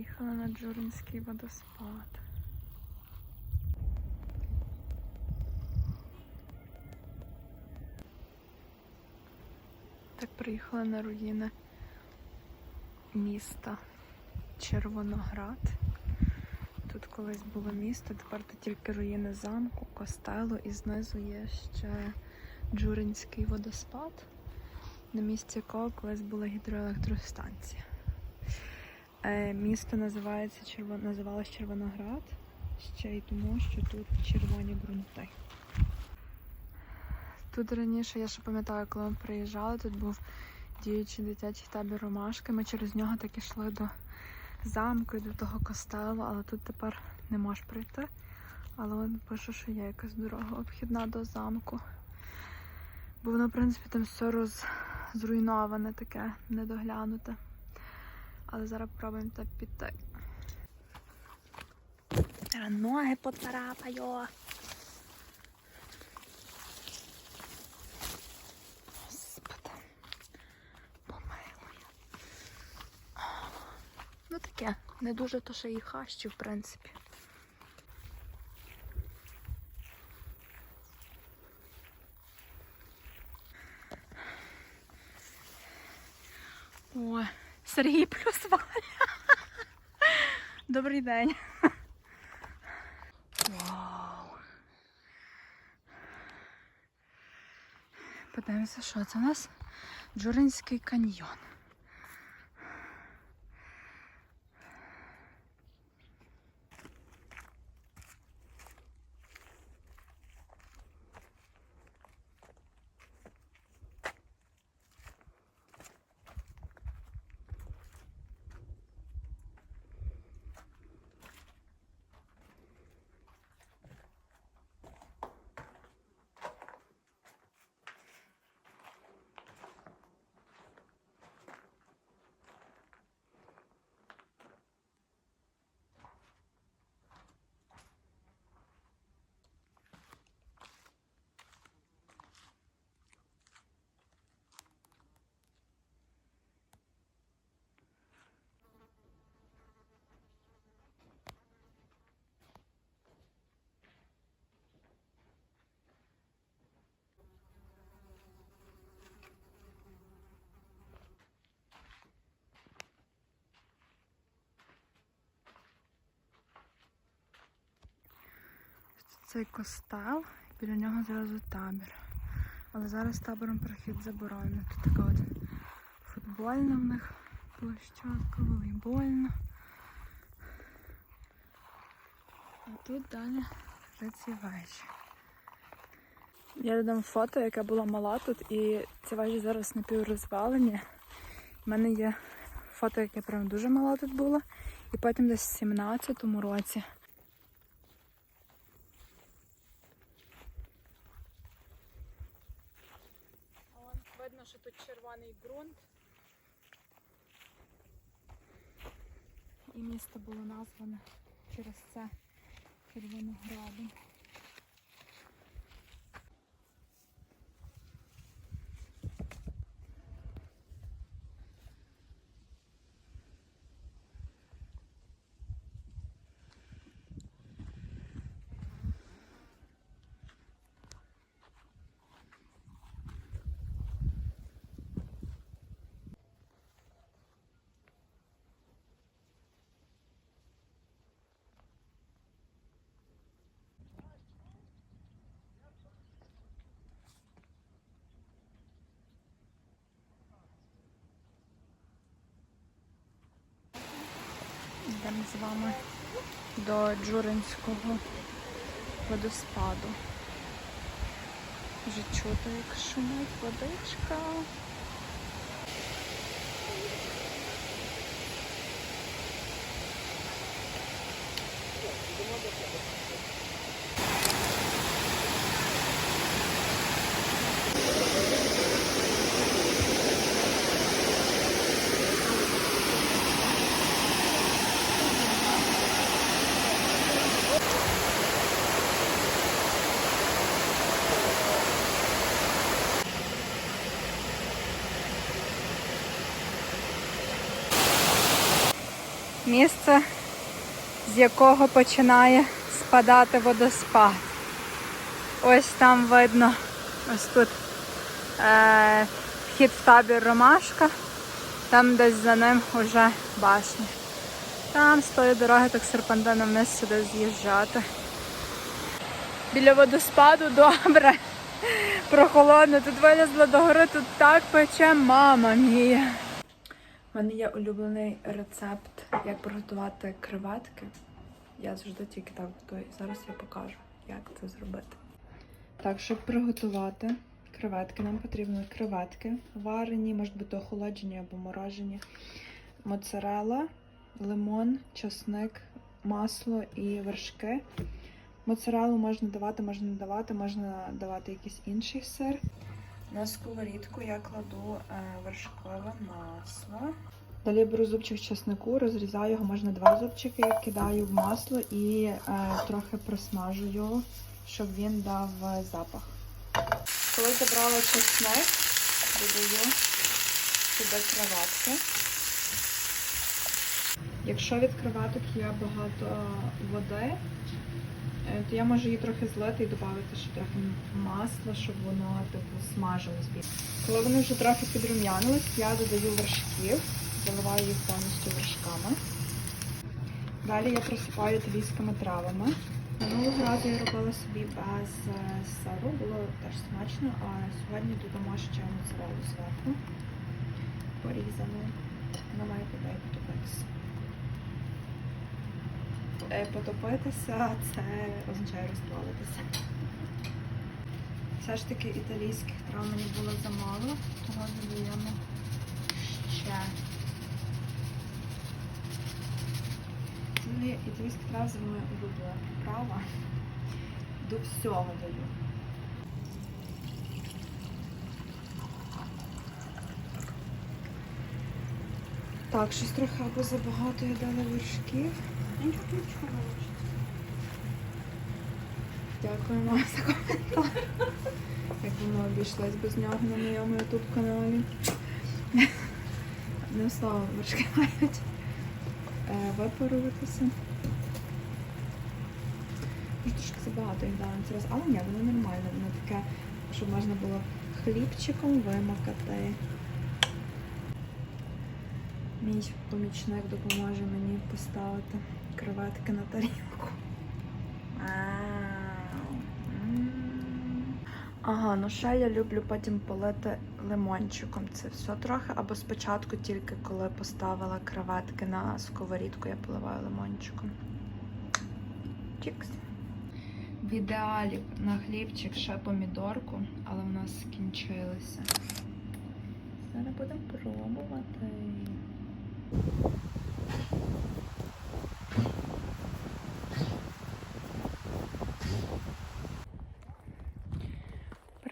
Приїхала на Джуринський водоспад. Так приїхала на руїни міста Червоноград. Тут колись було місто, тепер тут тільки руїни замку, костелу і знизу є ще Джуринський водоспад, на місці якого колись була гідроелектростанція. Е, місто називається Черво... називалось Червоноград ще й тому, що тут червоні ґрунти. Тут раніше, я ще пам'ятаю, коли ми приїжджали, тут був діючий дитячий табір ромашки. Ми через нього так йшли до замку і до того костелу, але тут тепер не можеш прийти. Але он пише, що є якась дорога обхідна до замку. Бо воно, в принципі, там все роз... зруйноване таке, недоглянуте. Але зараз пробуємо так піти. Ноги поцарапаю. Господи. Помилуй. Ну таке, не дуже то ще і хащі, в принципі. Добрий день. Вау. Подивимося, що це у нас? Джуринський каньйон. Цей костел, біля нього зразу табір. Але зараз табором прохід заборонено. Тут така от футбольна в них площадка, волейбольна. А тут далі вже ці вежі. Я додам фото, яке було мала тут, і ці вежі зараз напіврозвалені. У мене є фото, яке прям дуже мала тут було. І потім десь в 17-му році. Вон видно, що тут ґрунт. І місто було назване через це Червоноградом. Йдемо з вами до Джуринського водоспаду. Вже чути, як шумить водичка. Місце, з якого починає спадати водоспад. Ось там видно, ось тут е, вхід в табір Ромашка, там десь за ним вже башня. Там з тої дороги так серпантином вниз сюди з'їжджати. Біля водоспаду добре. Прохолодно, тут вилізла до гори, тут так пече мама мія. У мене є улюблений рецепт, як приготувати креветки. Я завжди тільки так готую. Зараз я покажу, як це зробити. Так, щоб приготувати креветки, нам потрібні креветки варені, можуть бути охолоджені або морожені, моцарела, лимон, часник, масло і вершки. Моцарелу можна давати, можна не давати, можна давати якийсь інший сир. На сковорідку я кладу е, вершкове масло. Далі беру зубчик чеснику, розрізаю його, можна два зубчики, кидаю в масло і е, трохи просмажу його, щоб він дав е, запах. Коли забрала чесник, додаю сюди креветки. Якщо від креветок є багато води, е, то я можу її трохи злити і додати ще трохи масла, щоб воно типу смажилось. Коли вони вже трохи підрум'янились, я додаю вершків, заливаю їх повністю вершками. Далі я присипаю італійськими травами. Минулого разу я робила собі без е, сиру, було теж смачно, а сьогодні додамо ще моцарелу зверху. Порізану. Вона має подай потопитися. Е, Потопитися це означає розплавитися. Все ж таки італійських трав мені було замало, тому додаємо ще. Взагалі, Італійських трав це моя улюблена приправа. До всього даю. Так, щось трохи або забагато я дала вершків. Нічого. Дякую вам за коментар. Як воно обійшлось без нього на моєму ютуб каналі. Одним словом, вершки мають е, випаруватися. Може трошки забагато їх дала цей але ні, воно нормально, воно таке, щоб можна було хлібчиком вимакати. Мій помічник допоможе мені поставити креветки на тарілку. Ага, ну ще я люблю потім полити лимончиком це все трохи, або спочатку тільки коли поставила креветки на сковорідку, я поливаю лимончиком. Чікс. В ідеалі на хлібчик ще помідорку, але в нас скінчилися. Зараз будемо пробувати.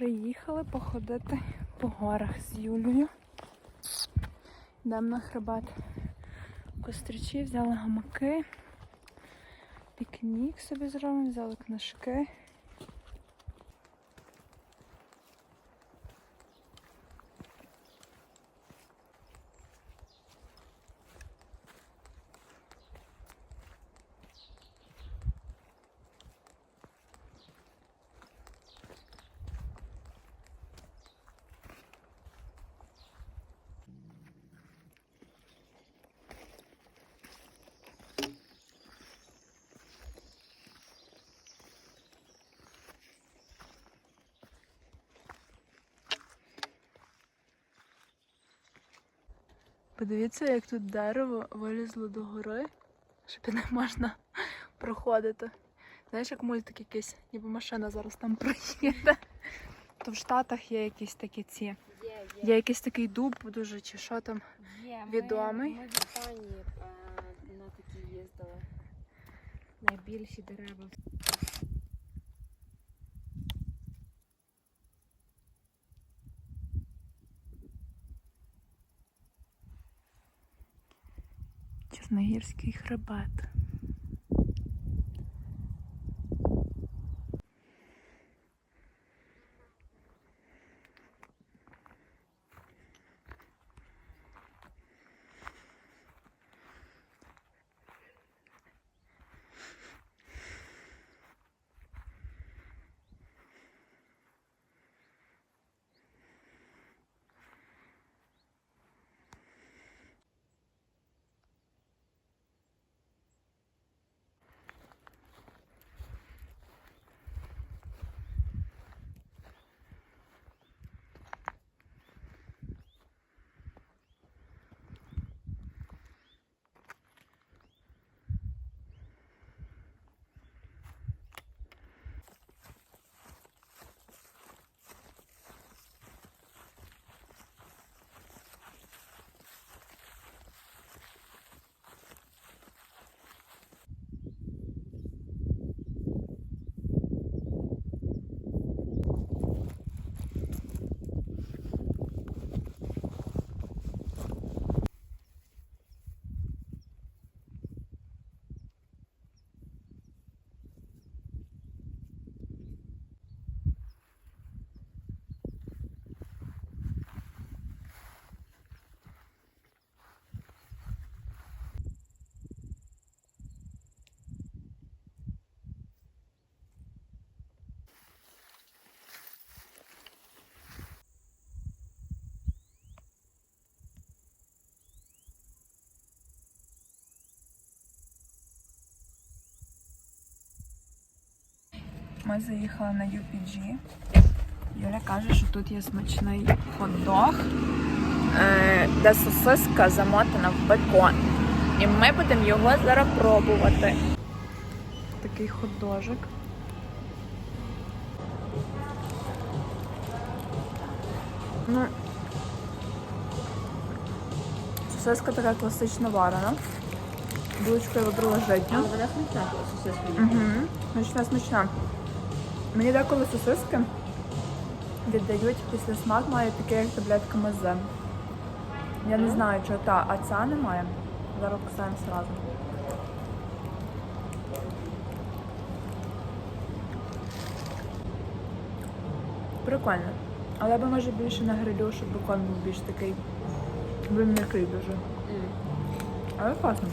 Приїхали походити по горах з Юлею. Йдемо на хребет костричі, взяли гамаки, пікнік собі зробимо, взяли книжки. Подивіться, як тут дерево вилізло до гори, що під ним можна проходити. Знаєш, як мультик якийсь, ніби машина зараз там проїде. То в Штатах є якісь такі ці. Є, Є якийсь такий дуб дуже чи що там. Є. відомий. Ми, ми в Іспанії е, на такі їздили. Найбільші дерева. Чорногірський хребет. Ми заїхали на UPG. Юля каже, що тут є смачний хот-дог, е, де сосиска замотана в бекон. І ми будемо його зараз пробувати. Такий хот-дожик. Ну, сосиска така класично варена. Булочку я вибрала житню. вона смачна сосиска. Угу. Смачна, смачна. Мені деколи сосиски віддають після смак має таке, як таблетка мазе. Я не знаю, чого та, а ця немає. Зараз кусаємося разом. Прикольно. Але я би може більше на грилю, щоб бекон був більш такий. Він м'який дуже. Але класно.